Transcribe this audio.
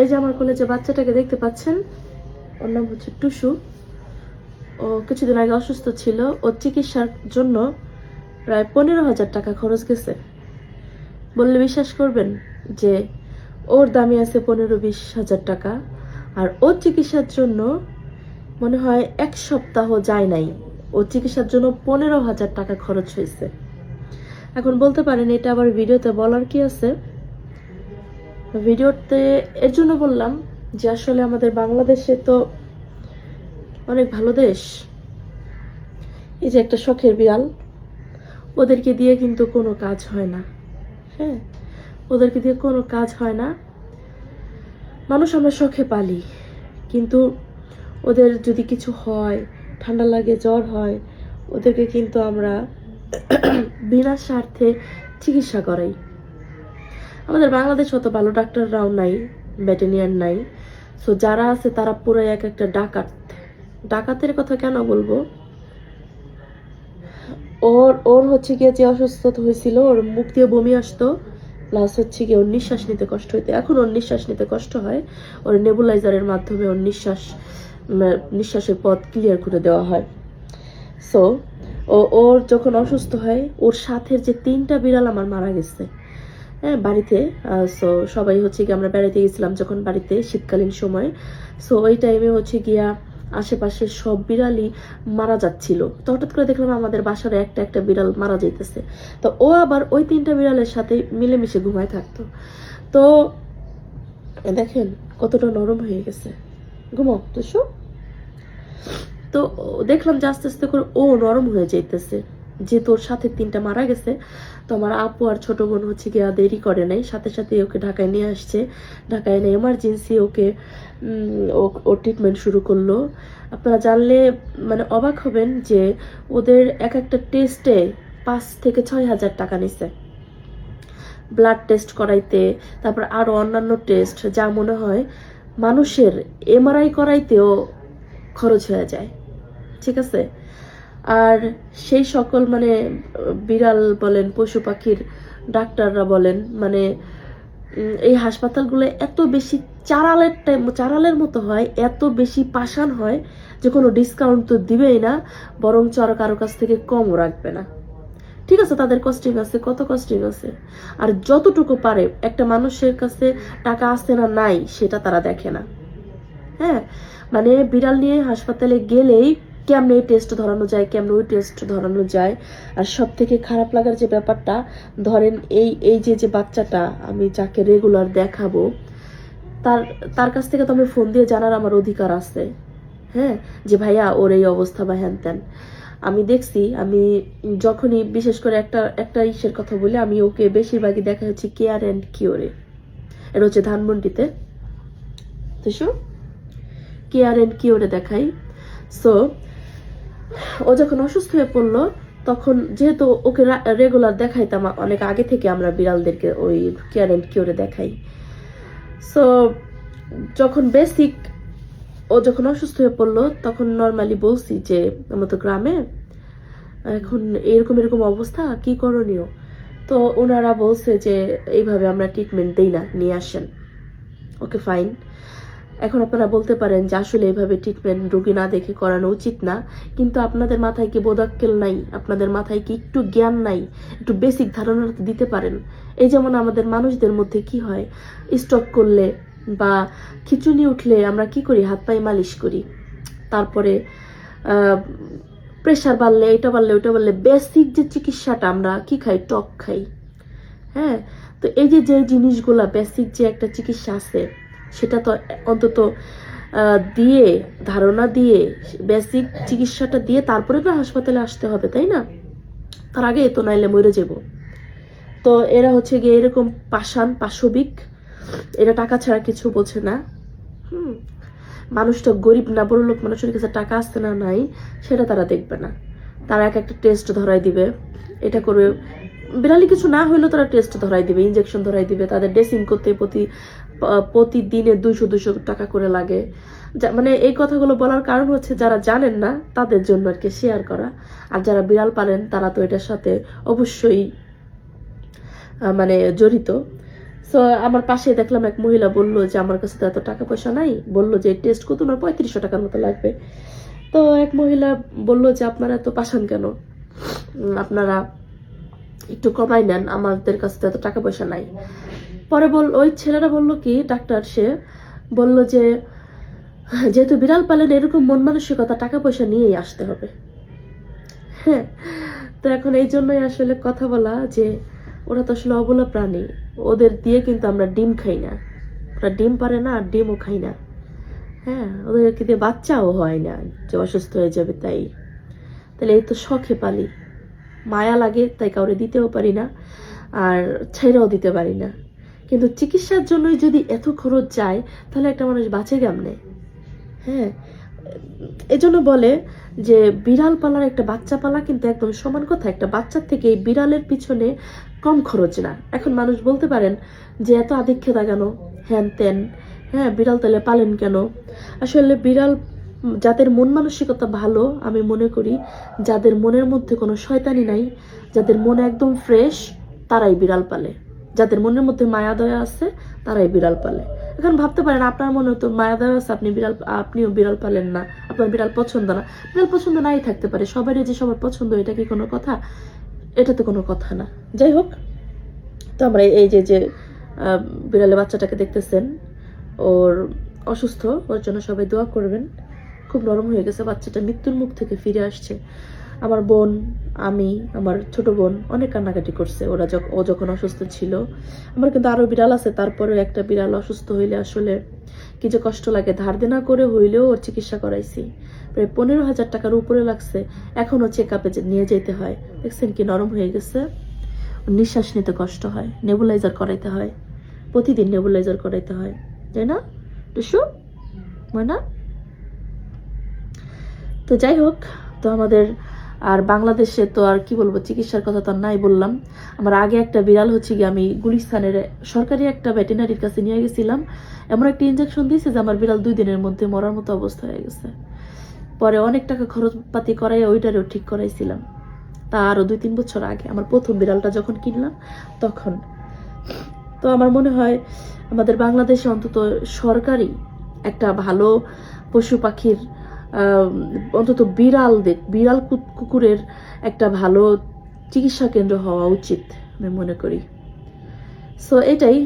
এই যে আমার কোলে যে বাচ্চাটাকে দেখতে পাচ্ছেন, ওর নাম হচ্ছে টুসু। ও কিছুদিন আগে অসুস্থ ছিল। ওর চিকিৎসার জন্য প্রায় পনেরো হাজার টাকা খরচ গেছে। বললে বিশ্বাস করবেন যে ওর দামি আছে পনেরো বিশ হাজার টাকা। আর ওর চিকিৎসার জন্য মনে হয় এক সপ্তাহ যায় নাই। ও চিকিৎসার জন্য পনেরো হাজার টাকা খরচ হয়েছে। এখন বলতে পারেন, এটা আবার ভিডিওতে বলার কি আছে? ভিডিওতে এর জন্য বললাম যে আসলে আমাদের বাংলাদেশে তো অনেক ভালো দেশ। এই যে একটা শখের বিড়াল, ওদেরকে দিয়ে কিন্তু কোনো কাজ হয় না। হ্যাঁ ওদেরকে দিয়ে কোনো কাজ হয় না। মানুষ আমরা শখে পালি, কিন্তু ওদের যদি কিছু হয়, ঠান্ডা লাগে, জ্বর হয়, ওদেরকে কিন্তু আমরা বিনা স্বার্থে চিকিৎসা করাই। আমাদের বাংলাদেশ অত ভালো ডাক্তাররাও নাই ভেটেরিয়ান নাই। সো যারা আছে তারা পুরো এক একটা ডাকাত। ডাকাতের কথা কেন বলব? ওর ওর হচ্ছে গিয়ে যে অসুস্থতা হয়েছিল, ওর মুখ দিয়ে বমি আসতো প্লাস হচ্ছে গিয়ে ওর নিঃশ্বাস নিতে কষ্ট হইতো। এখন ওর নিঃশ্বাস নিতে কষ্ট হয়, ওর নেবুলাইজারের মাধ্যমে ওর নিঃশ্বাস নিঃশ্বাসের পথ ক্লিয়ার করে দেওয়া হয়। সো ও, ওর যখন অসুস্থ হয়, ওর সাথের যে তিনটা বিড়াল আমার মারা গেছে। হ্যাঁ বাড়িতে সো সবাই হচ্ছে গিয়ে আমরা বেড়াতে গেছিলাম যখন বাড়িতে শীতকালীন সময়। সো ওই টাইমে হচ্ছে গিয়া আশেপাশের সব বিড়ালই মারা যাচ্ছিল। তো হঠাৎ করে দেখলাম আমাদের বাসার একটা একটা বিড়াল মারা যাইতেছে। তো ও আবার ওই তিনটা বিড়ালের সাথে মিলেমিশে ঘুমায় থাকতো। তো দেখেন কতটা নরম হয়ে গেছে। ঘুমাও, তো তো দেখলাম যে আস্তে আস্তে করে ও নরম হয়ে যাইতেছে। যে তোর সাথে তিনটা মারা গেছে, তো আমার আপু আর ছোট বোন হচ্ছে গিয়া দেরি করে নাই। সাথে সাথে ওকে ঢাকায় নিয়ে আসছে। ঢাকায় এনে এমার্জেন্সি ওকে ও- ট্রিটমেন্ট শুরু করল। আপনারা জানলে মানে অবাক হবেন যে ওদের এক একটা টেস্টে পাঁচ থেকে ছয় হাজার টাকা নিছে। ব্লাড টেস্ট করাইতে, তারপর আরও অন্যান্য টেস্ট যা মনে হয় মানুষের এমআরআই করাইতেও খরচ হয়ে যায়। ঠিক আছে? আর সেই সকল মানে বিড়াল বলেন, পশু পাখির ডাক্তাররা বলেন মানে এই হাসপাতালগুলো এত বেশি চারালের টাইম, চারালের মতো হয়, এত বেশি পাষাণ হয় যে কোনো ডিসকাউন্ট তো দিবেই না, বরঞ্চ আরও কারও কাছ থেকে কমও রাখবে না। ঠিক আছে, তাদের কস্টিং আছে, কত কস্টিং আছে? আর যতটুকু পারে, একটা মানুষের কাছে টাকা আছে না নাই, সেটা তারা দেখে না। হ্যাঁ মানে বিড়াল নিয়ে হাসপাতালে গেলেই কেমনে এই টেস্ট ধরানো যায়, কেমনে ওই টেস্ট ধরানো যায়। আর সব থেকে খারাপ লাগার যে ব্যাপারটা, ধরেন এই এই যে যে বাচ্চাটা, আমি যাকে রেগুলার দেখাবো, তার তার কাছ থেকে তো আমি ফোন দিয়ে জানার আমার অধিকার আছে। হ্যাঁ? যে ভাইয়া, ওর এই অবস্থা বা হ্যান ত্যান। আমি দেখছি, আমি যখনই বিশেষ করে একটা একটা ইসের কথা বলি, আমি ওকে বেশিরভাগই দেখা হচ্ছে কেয়ার অ্যান্ড কিওরে এটা হচ্ছে ধানমন্ডিতে। তো কেয়ার অ্যান্ড কিওরে দেখাই। সো ও যখন অসুস্থ হয়ে পড়ল, তখন যেহেতু ওকে রেগুলার দেখাইতাম, অনেক আগে থেকে আমরা বিড়ালদেরকে ওই কেয়ার অ্যান্ড কিওরে দেখাই। সো যখন বেসিক ও যখন অসুস্থ হয়ে পড়ল, তখন নর্মালি বলছি যে, আমার তো গ্রামে, এখন এরকম এরকম অবস্থা, কি করণীয়? তো ওনারা বলছে যে, এইভাবে আমরা ট্রিটমেন্ট দিই না, নিয়ে আসেন। ওকে ফাইন এখন আপনারা বলতে পারেন যে আসলে এভাবে ট্রিটমেন্ট রোগী না দেখে করানো উচিত না, কিন্তু আপনাদের মাথায় কি বোধাক্কেল নাই? আপনাদের মাথায় কি একটু জ্ঞান নাই? একটু বেসিক ধারণা দিতে পারেন। এই যেমন আমাদের মানুষদের মধ্যে কি হয়? স্টক করলে বা খিচুনি উঠলে আমরা কি করি? হাত পায়ে মালিশ করি। তারপরে প্রেশার বাড়লে, এটা বাড়লে ওটা বাড়লে বেসিক যে চিকিৎসাটা আমরা কি খাই? টক খাই। হ্যাঁ? তো এই যে যে জিনিসগুলা বেসিক যে একটা চিকিৎসা আছে সেটা তো অন্তত দিয়ে, ধারণা দিয়ে, বেসিক চিকিৎসাটা দিয়ে তারপরে তো হাসপাতালে আসতে হবে, তাই না? তার আগে তো নাইলে মরে যাব। তো এরা হচ্ছে গিয়ে এরকম পাষাণ, পাশবিক, এরা টাকা ছাড়া কিছু বোঝে না। হুম মানুষটা গরিব না, বড় লোক মানুষের কাছে টাকা আসছে না, নাই, সেটা তারা দেখবে না। তারা এক একটা টেস্ট ধরাই দিবে। এটা করবে বিড়ালি কিছু না হইলেও তারা টেস্ট ধরাই দিবে ইঞ্জেকশন ধরাই দিবে, তাদের ড্রেসিং করতে প্রতি প্রতিদিনে দুইশো দুশো টাকা করে লাগে। মানে এই কথাগুলো বলার কারণ হচ্ছে যারা জানেন না, তাদের জন্য আর কি শেয়ার করা। আর যারা বিড়াল পালেন, তারা তো এটার সাথে অবশ্যই মানে জড়িত। সো আমার পাশে দেখলাম এক মহিলা বলল যে, আমার কাছে তো এত টাকা পয়সা নাই। বলল যে টেস্ট করতে ওনার পঁয়ত্রিশশো টাকার মতো লাগবে। তো এক মহিলা বলল যে, আপনারা এত পাঠান কেন? আপনারা একটু কমাই নেন, আমাদের কাছে তো এত টাকা পয়সা নাই। পরে বল, ওই ছেলেরা বলল কি, ডাক্তার, সে বলল যে, যেহেতু বিড়াল পালেন এরকম মন মানসিকতা টাকা পয়সা নিয়েই আসতে হবে। হ্যাঁ তো এখন এই জন্যই আসলে কথা বলা যে, ওরা তো আসলে অবলা প্রাণী, ওদের দিয়ে কিন্তু আমরা ডিম খাই না। ওরা ডিম পারে না আর ডিমও খাই না। হ্যাঁ ওদেরকে দিয়ে বাচ্চাও হয় না যে অসুস্থ হয়ে যাবে তাই। তাহলে এই তো শখে পালি। মায়া লাগে, তাই কাউরে দিতেও পারি না, আর ছেড়েও দিতে পারি না। কিন্তু চিকিৎসার জন্যই যদি এত খরচ যায়, তাহলে একটা মানুষ বাঁচে কেমনে? হ্যাঁ এজন্য বলে যে বিড়াল পালার একটা বাচ্চা পালা কিন্তু একদম সমান কথা। একটা বাচ্চার থেকে এই বিড়ালের পিছনে কম খরচ না। এখন মানুষ বলতে পারেন যে এত আধিক্যতা কেন? হ্যান ত্যান। হ্যাঁ বিড়াল তাহলে পালেন কেন? আসলে বিড়াল যাদের মন মানসিকতা ভালো, আমি মনে করি যাদের মনের মধ্যে কোনো শয়তানি নাই, যাদের মন একদম ফ্রেশ তারাই বিড়াল পালে। যাদের মনের মধ্যে মায়া দয়া আছে, তারাই বিড়াল পালে। এখন ভাবতে পারেন, আপনার মনে তো মায়া দয়া আছে, আপনি বিড়াল, আপনিও বিড়াল পালেন না, আপনার বিড়াল পছন্দ না। বিড়াল পছন্দ নাই থাকতে পারে, সবারই যে সবার পছন্দ, এটা কি কোনো কথা? এটা তো কোনো কথা না। যাই হোক, তো আমরা এই যে যে বিড়ালের বাচ্চাটাকে দেখতেছেন, ওর অসুস্থ, ওর জন্য সবাই দোয়া করবেন। খুব নরম হয়ে গেছে, বাচ্চাটা মৃত্যুর মুখ থেকে ফিরে আসছে। আমার বোন, আমি, আমার ছোট বোন অনেক কান্নাকাটি করছে। ওরা যখন ও যখন অসুস্থ ছিল, আমার কিন্তু আরও বিড়াল আছে তারপরেও একটা বিড়াল অসুস্থ হইলে আসলে কি যে কষ্ট লাগে। ধার দেনা করে হইলেও ওর চিকিৎসা করাইছি। প্রায় পনেরো হাজার টাকার উপরে লাগছে। এখনও চেক আপে নিয়ে যেতে হয়। দেখছেন কি নরম হয়ে গেছে। নিঃশ্বাস নিতে কষ্ট হয়। নেবুলাইজার করাইতে হয়। প্রতিদিন নেবুলাইজার করাইতে হয়। তাই না? টুসু? না তো যাই হোক, তো আমাদের আর বাংলাদেশে তো আর কি বলব, চিকিৎসার কথা তো নাই বললাম। আমার আগে একটা বিড়াল হচ্ছে গিয়ে আমি গুলিস্তানের সরকারি একটা ভেটেনারির কাছে নিয়ে গেছিলাম। এমন একটা ইঞ্জেকশন দিয়েছে যে আমার বিড়াল দুই দিনের মধ্যে মরার মতো অবস্থা হয়ে গেছে। পরে অনেক টাকা খরচপাতি করাই ওইটারও ঠিক করাইছিলাম। তা আরও দুই তিন বছর আগে আমার প্রথম বিড়ালটা যখন কিনলাম, তখন। তো আমার মনে হয় আমাদের বাংলাদেশে অন্তত সরকারি একটা ভালো পশু পাখির অন্তত বিড়াল দেখ বিড়াল কুকুরের একটা ভালো চিকিৎসা কেন্দ্র হওয়া উচিত আমি মনে করি। সো এটাই